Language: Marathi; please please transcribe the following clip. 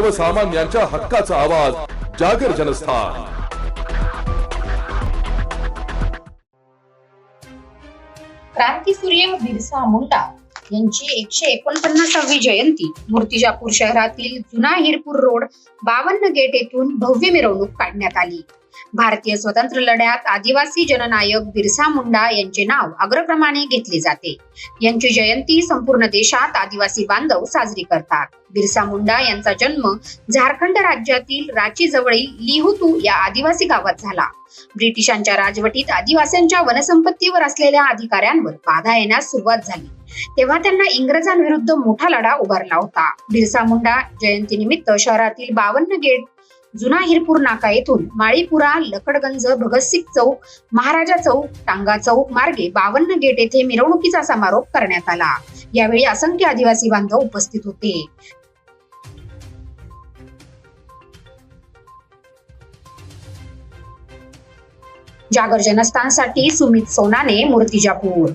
सर्वसामान्यांच्या हक्काचा आवाज जागर जनस्थान. क्रांतीसूर्य बिरसा मुंडा यांची एकशे एकोणपन्नासावी जयंती. मूर्तिजापूर शहरातील जुना हिरपूर रोड बावन्न गेट येथून भव्य मिरवणूक काढण्यात आली. भारतीय स्वतंत्र लढ्यात आदिवासी जननायक बिरसा मुंडा यांचे नाव अग्रक्रमाने घेतले जाते. यांची जयंती संपूर्ण देशात आदिवासी बांधव साजरी करतात. बिरसा मुंडा यांचा जन्म झारखंड राज्यातील रांची जवळील लिहुतू या आदिवासी गावात झाला. ब्रिटिशांच्या राजवटीत आदिवासींच्या वनसंपत्तीवर असलेल्या अधिकाऱ्यांवर बाधा येण्यास सुरुवात झाली. तेव्हा त्यांना इंग्रजांविरुद्ध मोठा लढा उभारला होता. बिरसा मुंडा जयंतीनिमित्त शहरातील बावन्न गेट जुना हिरपूर नाका येथून माळीपुरा लकडगंज भगतसिंग चौक महाराजा चौक टांगा चौक मार्गे बावन्न गेट येथे मिरवणुकीचा समारोप करण्यात आला. यावेळी असंख्य आदिवासी बांधव उपस्थित होते. जागर जनस्थानसाठी सुमित सोनाने मूर्तिजापूर